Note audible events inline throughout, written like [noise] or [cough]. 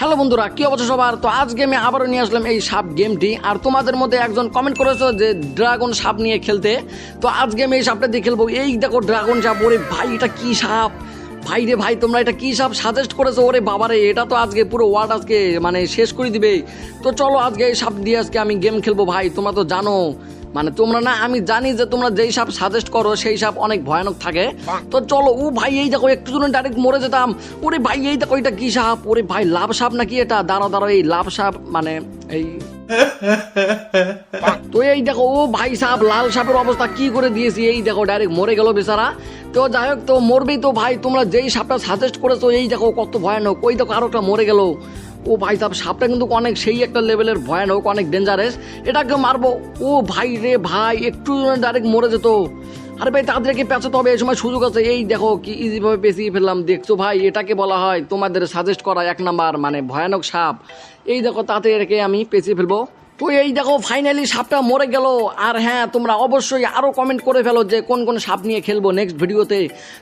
Hello বন্ধুরা, কি অবস্থা সবার? তো আজ গেমে আবারও নিয়ে আসলাম এই সাপ গেমটি আর তোমাদের মধ্যে একজন কমেন্ট করেছ যে ড্রাগন সাপ নিয়ে খেলতে। তো আজ গেমে এই সাপটা দিয়ে খেলব। এই দেখো ড্রাগন সাপ, ওরে ভাই, এটা কি সাপ? ভাই রে ভাই, তোমরা এটা কি সাপ সাজেস্ট করেছ? ওরে বাবারে, এটা তো আজকে পুরো ওয়ার্ড আজকে মানে শেষ করে দিবে তো চলো আজকে এই সাপ দিয়ে আজকে আমি গেম খেলব ভাই, তোমরা তো জানো। মানে তোমরা না আমি জানি যে তোমরা যেই সাপ সাজেস্ট করো সেই সাপ অনেক ভয়ানক থাকে। তো চলো ও ভাই এই দেখো একটু জন্য ডাইরেক্ট মরে যেতাম। ওরে ভাই এই দেখো এটা কি সাপ? ওরে ভাই লাভ সাপ নাকি এটা? দাঁড়াও দাঁড়াও এই লাভ সাপ মানে এই [laughs] তো এই দেখো ও ভাই সাপ লাল সাপের অবস্থা কি করে দিয়েছি? এই দেখো ডাইরেক্ট মরে গেল বেচারা। তো যাই হোক তো মরবেই তো ভাই তোমরা যেই সাপটা সাজেস্ট করেছ এই দেখো কত ভয়ানক। ওই দেখো আরও একটা মরে গেল। ও ভাই সাপ সাপটা কিন্তু অনেক সেই একটা লেভেলের ভয়ানক, অনেক ডেঞ্জারাস এটাকে মারবো। ও ভাই রে ভাই, একটু ডাইরেক্ট মরে যেত। আরে ভাই তাদেরকে পেঁচাতে হবে? এই সময় সুযোগ আছে। এই দেখো কি ইজিভাবে পেঁচিয়ে ফেললাম। দেখছ ভাই, এটাকে বলা হয় তোমাদের সাজেস্ট করা এক নাম্বার মানে ভয়ানক সাপ। এই দেখো তাতে আমি পেঁচিয়ে ফেলব। তো এই দেখো ফাইনালি সাপটা মরে গেল। আর হ্যাঁ তোমরা অবশ্যই আরও কমেন্ট করে ফেলো যে কোন কোন সাপ নিয়ে খেলব নেক্সট ভিডিওতে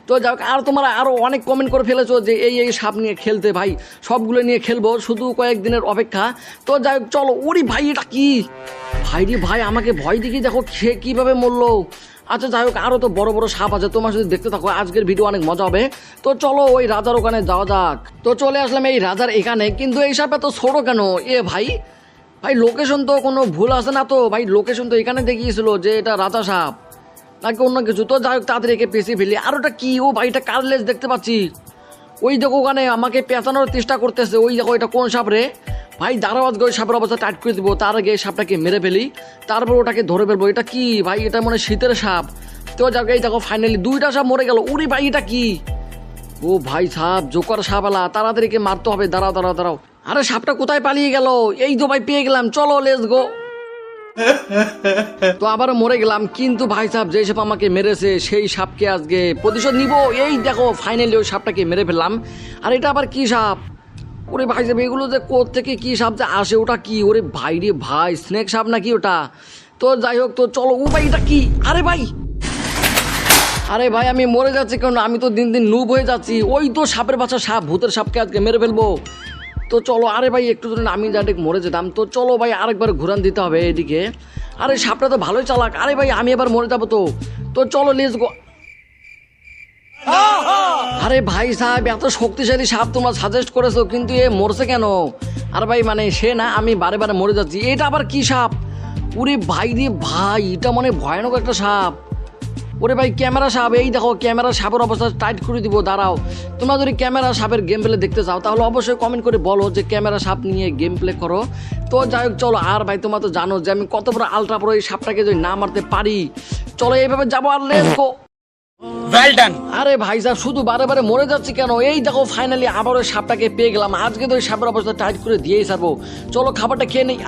তো যাই হোক, আর তোমরা আরও অনেক কমেন্ট করে ফেলেছো যে এই এই সাপ নিয়ে খেলতে ভাই, সবগুলো নিয়ে খেলব, শুধু কয়েকদিনের অপেক্ষা। তো যাই হোক, চলো, ওরি ভাই, এটা কি? ভাই রে ভাই, আমাকে ভয় দেখি দেখো সে কীভাবে মরলো। আচ্ছা যাই হোক আরও তো বড় বড় সাপ আছে, তোমার যদি দেখতে থাকো, আজকের ভিডিও অনেক মজা হবে। তো চলো, ওই রাজার ওখানে যাওয়া যাক। তো চলে আসলাম এই রাজার এখানে, কিন্তু এই সাপে তো ছোটো কেন? এ ভাই ভাই লোকেশন তো কোনো ভুল আছে না তো? ভাই লোকেশন তো এখানে দেখিয়েছিল যে এটা রাজা সাপ নাকি অন্য কিছু? তো যাই হোক, তাড়াতাড়ি একে ফেলি। আর ওটা কি? ও ভাই, এটা কার্লেস দেখতে পাচ্ছি। ওই দেখো ওখানে আমাকে পেঁচানোর চেষ্টা করতেছে। ওই দেখো এটা কোন সাপ রে ভাই দাঁড়াও আজকে ওই সাপের অবস্থা টাইট করে দিব। তার আগে সাপটাকে মেরে ফেলি। তারপর ওটাকে ধরে ফেলব। এটা কি? ভাই, এটা মনে শীতের সাপ। তো যাকে এই দেখো ফাইনালি দুইটা সাপ মরে গেল। উরি ভাই, এটা কি? ও ভাই, সাপ, জোকার সাপওয়ালা তাড়াতাড়িকে মারতে হবে। দাঁড়াও দাঁড়াও দাঁড়াও। আরে সাপটা কোথায় পালিয়ে গেল? এই তো ভাই পেয়ে গেলাম, চলো লেস গো তো আবার মরে গেলাম, কিন্তু ভাই সাহেব যেই সাপ আমাকে মেরেছে, সেই সাপকে আজকে প্রতিশোধ নিব। এই দেখো ফাইনালি ওই সাপটাকে মেরে ফেললাম। আর এটা আবার কি সাপ? ওরে ভাই সাহেব, এগুলো যে থেকে কি সাপ যে আসে, ওটা কি? ওরে ভাই রে ভাই স্নেক সাপ নাকি ওটা? তো যাই হোক, তো চলো ও ভাই এটা কি? আরে ভাই! আরে ভাই, আমি মরে যাচ্ছি, কারণ আমি তো দিন দিন নুব হয়ে যাচ্ছি। ওই তো সাপের বাচ্চা সাপ, ভূতের সাপকে আজকে মেরে ফেলব। তো চলো, আরে ভাই, একটু ধরুন আমি ডাইরেক্ট মরে যেতাম। তো চলো ভাই, আরেকবার ঘুরান দিতে হবে এদিকে। আরে, সাপটা তো ভালোই চালাক। আরে ভাই, আমি এবার মরে যাব তো। তো চলো লেস গো আরে ভাই সাহেব, এত শক্তিশালী সাপ তোমরা সাজেস্ট করেছ, কিন্তু এ মরছে কেন? আর ভাই মানে সে না, আমি বারে বারে মরে যাচ্ছি। এটা আবার কি সাপ? ওরে ভাই রে ভাই, এটা মানে ভয়ানক একটা সাপ। ওরে ভাই ক্যামেরা সাপ এই দেখো ক্যামেরা সাপের অবস্থা টাইট করে দিব দাঁড়াও। তোমরা যদি ক্যামেরা সাপের গেম প্লে দেখতে চাও তাহলে অবশ্যই কমেন্ট করে বলো যে ক্যামেরা সাপ নিয়ে গেম প্লে করো। তো যাই হোক চলো আর ভাই তোমরা তো জানো যে আমি কত বড় আলট্রা বড় এই সাপটাকে যদি না মারতে পারি। চলো এইভাবে যাব আর লেটস গো আরে ভাই সাহেব শুধু বারে বারে মরে যাচ্ছি কেন? এই দেখো ফাইনালি আবার ওই সাপটাকে পেয়ে গেলাম। আজকে তো ওই সাপের অবস্থা টাইট করে দিয়েই সারবো চলো খাবারটা খেয়ে নেই।